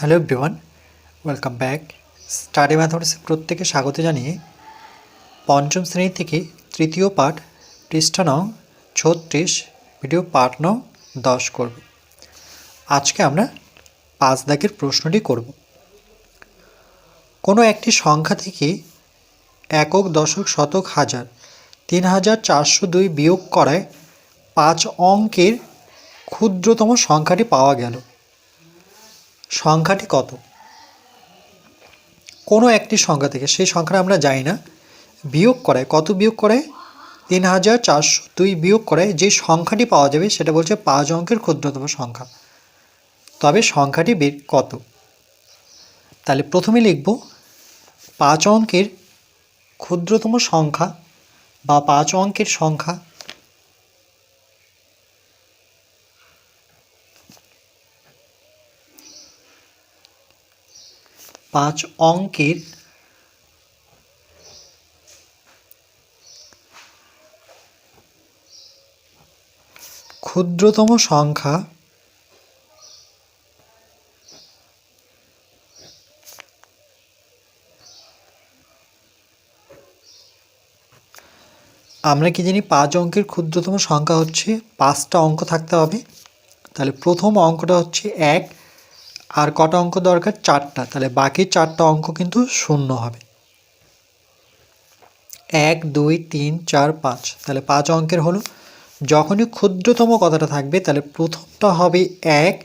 Hello everyone welcome back study ম্যাথমেটিক্সে প্রত্যেকে স্বাগত জানিয়ে পঞ্চম শ্রেণি থেকে তৃতীয় পাঠ পৃষ্ঠা নং ছত্রিশ ভিডিও পাঠ নং দশ করব। আজকে আমরা পাঁচ দাগের প্রশ্নটি করব। কোনো একটি সংখ্যা থেকে একক, দশক, শতক, হাজার তিন হাজার চারশো দুই বিয়োগ করায় পাঁচ অঙ্কের ক্ষুদ্রতম সংখ্যাটি পাওয়া গেল। সংখ্যাটি কত? কোনো একটি সংখ্যা থেকে, সেই সংখ্যাটা আমরা জানি না, বিয়োগ করায় কত বিয়োগ করায় তিন হাজার চারশো দুই বিয়োগ করায় যে সংখ্যাটি পাওয়া যাবে সেটা বলছে পাঁচ অঙ্কের ক্ষুদ্রতম সংখ্যা। তবে সংখ্যাটি কত? তাহলে প্রথমে লিখব, পাঁচ অঙ্কের ক্ষুদ্রতম সংখ্যা বা পাঁচ অঙ্কের সংখ্যা পাঁচ অঙ্কের ক্ষুদ্রতম সংখ্যা আমরা কি জানি পাঁচ অঙ্কের ক্ষুদ্রতম সংখ্যা হচ্ছে পাঁচটা অঙ্ক থাকতে হবে। তাহলে প্রথম অঙ্কটা হচ্ছে এক আর কটা অঙ্ক দরকার? চারটা। তাহলে বাকি চারটা অঙ্ক কিন্তু শূন্য হবে। এক, দুই, তিন, চার, পাঁচ। তাহলে পাঁচ অঙ্কের হলো। যখনই ক্ষুদ্রতম কথাটা থাকবে, তাহলে প্রথমটা হবে এক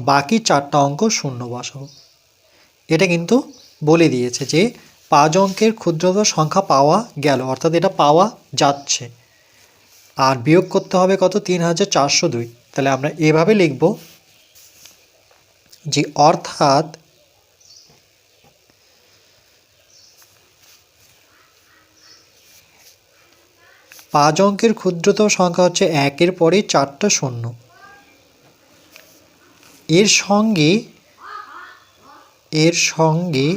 বাকি চারটা অঙ্ক শূন্য বসাবো। এটা কিন্তু বলে দিয়েছে যে, পাঁচ অঙ্কের ক্ষুদ্রতম সংখ্যা পাওয়া গেল, অর্থাৎ এটা পাওয়া যাচ্ছে। আর বিয়োগ করতে হবে কত? তিন হাজার চারশো দুই। তাহলে আমরা এভাবে লিখব যে অর্থাৎ পাঁচ অঙ্কের ক্ষুদ্রতম সংখ্যা হচ্ছে একের পরে চারটা শূন্য। এর সঙ্গে এর সঙ্গে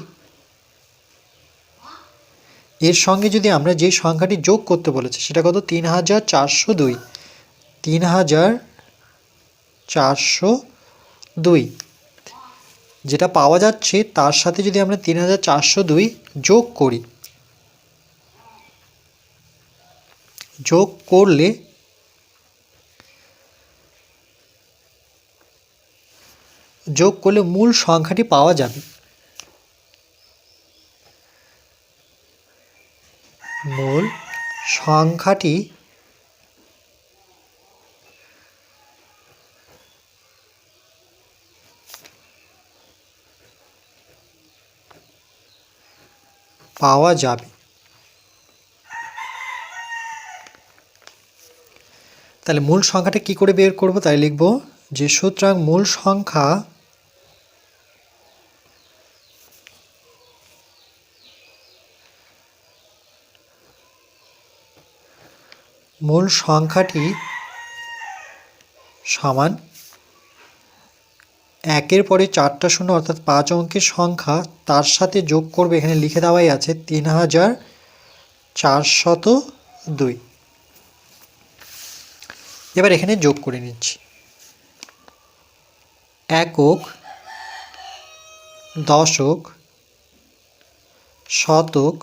এর সঙ্গে যদি আমরা যে সংখ্যাটি যোগ করতে বলেছি, সেটা কত? তিন হাজার চারশো দুই। তিন হাজার চারশো দুই। যেটা পাওয়া যাচ্ছে তার সাথে যদি আমরা তিন হাজার চারশো দুই যোগ করি, যোগ করলে যোগ করলে মূল সংখ্যাটি পাওয়া যাবে। মূল সংখ্যাটি পাওয়া যাবে। তাহলে মূল সংখ্যাটা কি করে বের করব? তাই লিখব যে সুতরাং মূল সংখ্যা মূল সংখ্যাটি সমান একের পরে চারটা শূন্য অর্থাৎ পাঁচ অঙ্কের সংখ্যা তার সাথে যোগ করবে, এখানে লিখে দেওয়াই আছে, তিন হাজার চারশত দুই। এবার এখানে যোগ করে নিচ্ছি। একক দশক শতক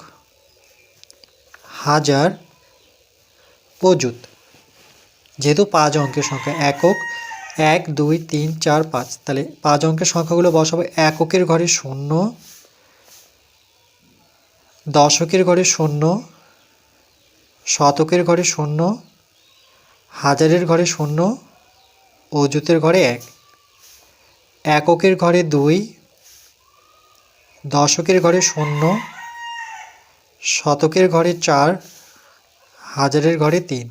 হাজার অযুত যেহেতু পাঁচ অঙ্কের সংখ্যা, একক এক, দুই, তিন, চার, পাঁচ। তাহলে পাঁচ অঙ্কের সংখ্যাগুলো বসাবো। এককের ঘরে শূন্য, দশকের ঘরে শূন্য, শতকের ঘরে শূন্য, হাজারের ঘরে শূন্য, অযুতের ঘরে এক। এককের ঘরে দুই, দশকের ঘরে শূন্য, শতকের ঘরে চার, হাজারের ঘরে তিন।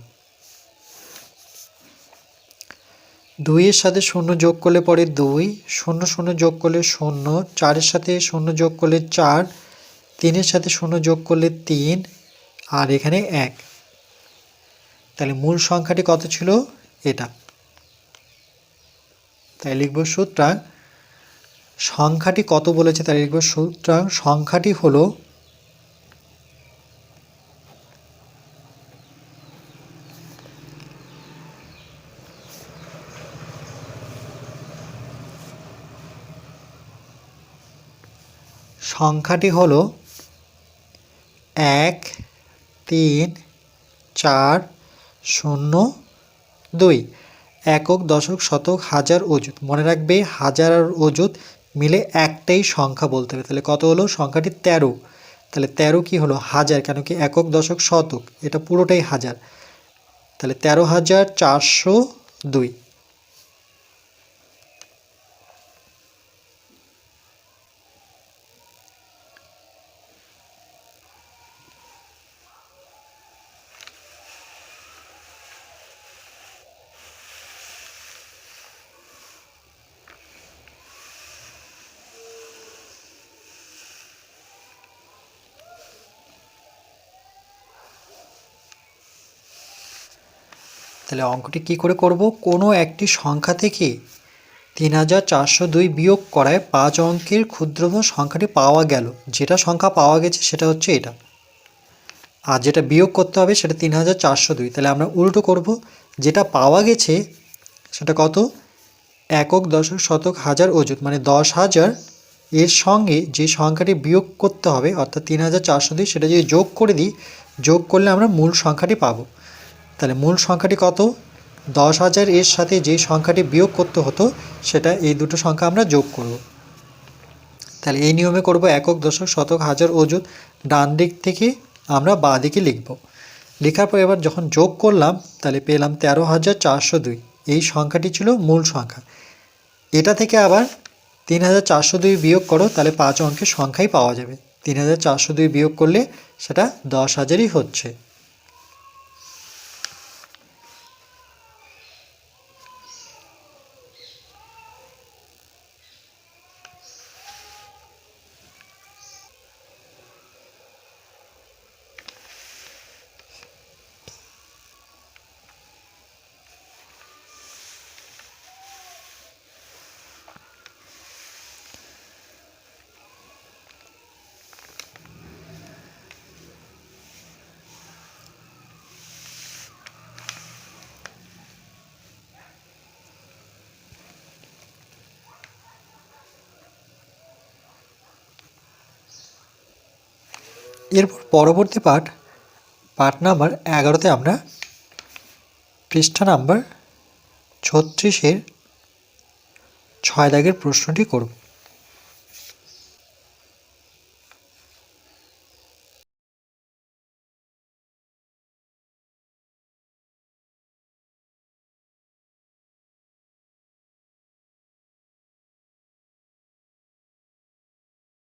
দুইয়ের সাথে শূন্য যোগ করলে পরে দুই, শূন্য শূন্য যোগ করলে শূন্য, চারের সাথে শূন্য যোগ করলে চার, তিনের সাথে শূন্য যোগ করলে তিন, আর এখানে এক। তাহলে মূল সংখ্যাটি কত ছিল? এটা। তাই লিখব সুতরাং সংখ্যাটি কত বলেছে? তাই লিখব সুতরাং সংখ্যাটি হলো সংখ্যাটি হলো এক, তিন, চার, শূন্য, দুই। একক, দশক, শতক, হাজার অযুত। মনে রাখবে, হাজার আর মিলে একটাই সংখ্যা বলতে হবে। তাহলে কত হলো? সংখ্যাটি তেরো। তাহলে তেরো কি হলো? হাজার, কেন কি একক, দশক, শতক? এটা পুরোটাই হাজার। তাহলে তেরো হাজার চারশো দুই। তাহলে অঙ্কটি কি করে করব? কোনো একটি সংখ্যা থেকে তিন হাজার চারশো দুই বিয়োগ করায় পাঁচ অঙ্কের ক্ষুদ্রতম সংখ্যাটি পাওয়া গেল। যেটা সংখ্যা পাওয়া গেছে সেটা হচ্ছে এটা। আর যেটা বিয়োগ করতে হবে সেটা তিন হাজার চারশো দুই। তাহলে আমরা উল্টো করব। যেটা পাওয়া গেছে সেটা কত? একক দশক শতক হাজার অযুত। মানে দশ হাজার এর সঙ্গে যে সংখ্যাটি বিয়োগ করতে হবে, অর্থাৎ তিন হাজার চারশো দুই, সেটা যদি যোগ করে দিই, যোগ করলে আমরা মূল সংখ্যাটি পাবো। তাহলে মূল সংখ্যাটি কত? দশ হাজার এর সাথে যে সংখ্যাটি বিয়োগ করতে হতো, সেটা এই দুটো সংখ্যা আমরা যোগ করব। তাহলে এই নিয়মে করব একক, দশক, শতক, হাজার, অযুত। ডান দিক থেকে আমরা বাঁ দিকে লিখব। লেখার পর এবার যখন যোগ করলাম, তাহলে পেলাম তেরো হাজার চারশো দুই। এই সংখ্যাটি ছিল মূল সংখ্যা। এটা থেকে আবার তিন হাজার চারশো দুই বিয়োগ করো, তাহলে পাঁচ অঙ্কের সংখ্যাই পাওয়া যাবে। তিন হাজার চারশো দুই বিয়োগ করলে সেটা দশ হাজারই হচ্ছে। এরপর পরবর্তী পাঠ পাঠ নাম্বার এগারোতে আমরা পৃষ্ঠা নাম্বার ছত্রিশের ছয় দাগের প্রশ্নটি করব।